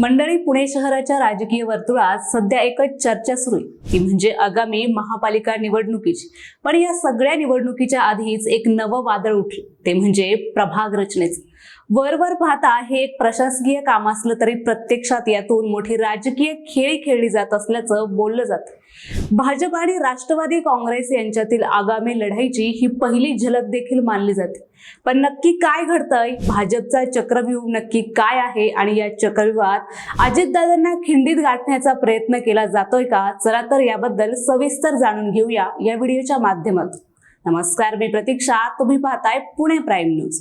मंडळी पुणे शहराच्या राजकीय वर्तुळात सध्या एकच चर्चा सुरू आहे. ती म्हणजे आगामी महापालिका निवडणुकीची. पण या सगळ्या निवडणुकीच्या आधीच एक नवं वादळ उठलं. ते म्हणजे प्रभाग रचनेचं. वरवर पाहता हे एक प्रशासकीय काम असलं तरी प्रत्यक्षात यातून मोठी राजकीय खेळी खेळली जात असल्याचं बोललं जातं. भाजप आणि राष्ट्रवादी काँग्रेस यांच्यातील आगामी लढाईची ही पहिली झलक देखील मानली जाते. पण नक्की काय घडतंय? भाजपचा चक्रव्यूह नक्की काय आहे? आणि या चक्रव्यूहात अजितदादांना खिंडीत गाठण्याचा प्रयत्न केला जातोय का? चला तर याबद्दल सविस्तर जाणून घेऊया या व्हिडिओच्या माध्यमातून. नमस्कार मी प्रतीक्षा. तुम्ही पाहताय पुणे प्राईम न्यूज.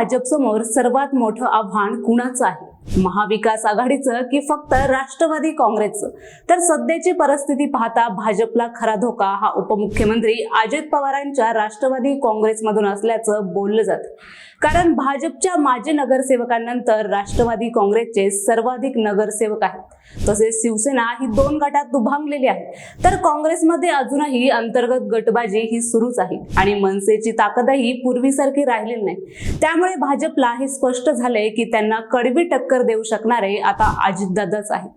भाजपसमोर सर्वात मोठं आव्हान कुणाचं आहे? महाविकास आघाडीचं की फक्त राष्ट्रवादी काँग्रेसचं? तर सध्याची परिस्थिती पाहता भाजपला खरा धोका हा उपमुख्यमंत्री अजित पवारांच्या राष्ट्रवादी काँग्रेसमधून असल्याचं बोललं जातं. कारण भाजपच्या माजी नगरसेवकांनंतर राष्ट्रवादी काँग्रेसचे सर्वाधिक नगरसेवक आहेत. तसेच शिवसेना ही दोन गटात दुभांगलेली आहे. तर काँग्रेसमध्ये अजूनही अंतर्गत गटबाजी ही सुरूच आहे आणि मनसेची ताकदही पूर्वीसारखी राहिलेली नाही. त्यामुळे भाजपला हे स्पष्ट झालंय की त्यांना कडवी टक्कर देऊ शकणारे आता अजितदादाच आहेत.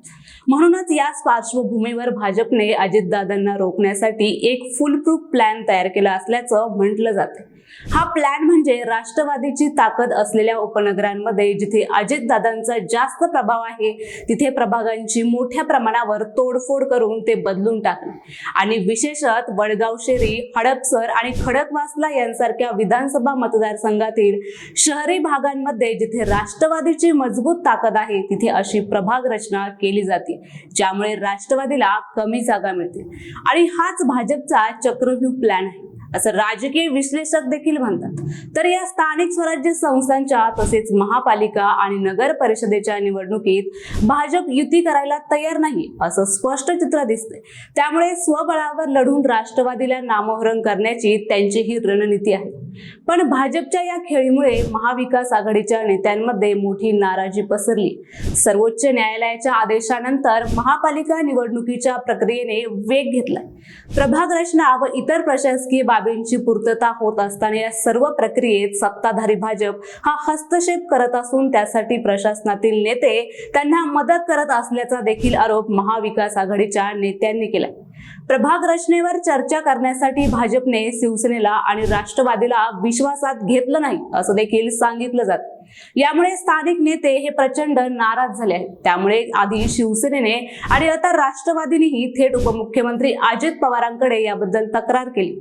म्हणूनच याच पार्श्वभूमीवर भाजपने अजितदादांना रोखण्यासाठी एक फुलप्रूफ प्लॅन तयार केला असल्याचं म्हटलं जातं हा प्लॅन म्हणजे राष्ट्रवादी राष्ट्रवादीची ताकद असलेल्या उपनगरांमध्ये जिथे अजितदादांचा जास्त प्रभाव आहे तिथे प्रभागांची मोठ्या प्रमाणावर तोडफोड करून ते बदलून टाकणे आणि विशेषत वडगाव शेरी हडपसर आणि खडकवासला यांसारख्या विधानसभा मतदारसंघातील शहरी भागांमध्ये जिथे राष्ट्रवादीची मजबूत ताकद आहे तिथे अशी प्रभाग रचना केली जाते ज्यामुळे राष्ट्रवादीला कमी जागा मिळते. आणि हाच भाजपचा चक्रव्यूह प्लॅन आहे. असं राजकीय विश्लेषक देखील म्हणतात. तर या स्थानिक स्वराज्य संस्थांच्या तसेच महापालिका आणि नगर परिषदेच्या निवडणुकीत भाजप युती करायला तयार नाही असं स्पष्ट चित्र दिसतंय. त्यामुळे स्वबळावर लढून राष्ट्रवादीला नामोहरण करण्याची त्यांची ही रणनीती आहे. पण भाजपच्या या खेळीमुळे महाविकास आघाडीच्या नेत्यांमध्ये मोठी नाराजी पसरली. सर्वोच्च न्यायालयाच्या आदेशानंतर महापालिका निवडणुकीच्या प्रक्रियेने वेग घेतलाय. प्रभाग रचना व इतर प्रशासकीय बाबींची पूर्तता होत असताना या सर्व प्रक्रियेत सत्ताधारी भाजप हा हस्तक्षेप करत असून त्यासाठी प्रशासनातील नेते त्यांना मदत करत असल्याचा देखील आरोप महाविकास आघाडीच्या नेत्यांनी केलाय. प्रभाग रचनेवर चर्चा करण्यासाठी भाजपने शिवसेनेला आणि राष्ट्रवादीला विश्वासात घेतलं नाही असं देखील सांगितलं जात. यामुळे स्थानिक नेते हे प्रचंड नाराज झाले आहेत. त्यामुळे आधी शिवसेनेने आणि आता राष्ट्रवादीनेही थेट उपमुख्यमंत्री अजित पवारांकडे याबद्दल तक्रार केली.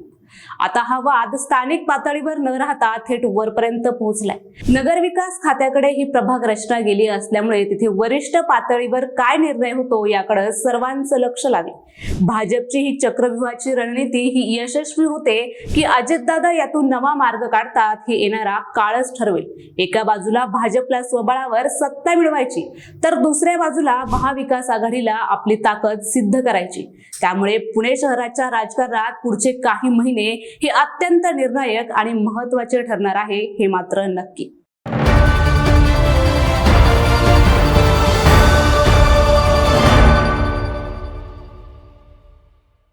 आता हा वाद स्थानिक पातळीवर न राहता थेट वरपर्यंत पोहोचलाय. नगरविकास खात्याकडे ही प्रभाग रचना गेली असल्यामुळे तिथे वरिष्ठ पातळीवर काय निर्णय होतो याकडे सर्वांचं लक्ष लागले. भाजपची ही चक्रव्यूहाची रणनीती ही यशस्वी होते की अजितदादा यातून नवा मार्ग काढतात हे येणारा काळच ठरवेल. एका बाजूला भाजपला स्वबळावर सत्ता मिळवायची तर दुसऱ्या बाजूला महाविकास आघाडीला आपली ताकद सिद्ध करायची. त्यामुळे पुणे शहराच्या राजकारणात पुढचे काही महिने हे अत्यंत निर्णायक आणि महत्त्वाचे ठरणार आहे हे मात्र नक्की.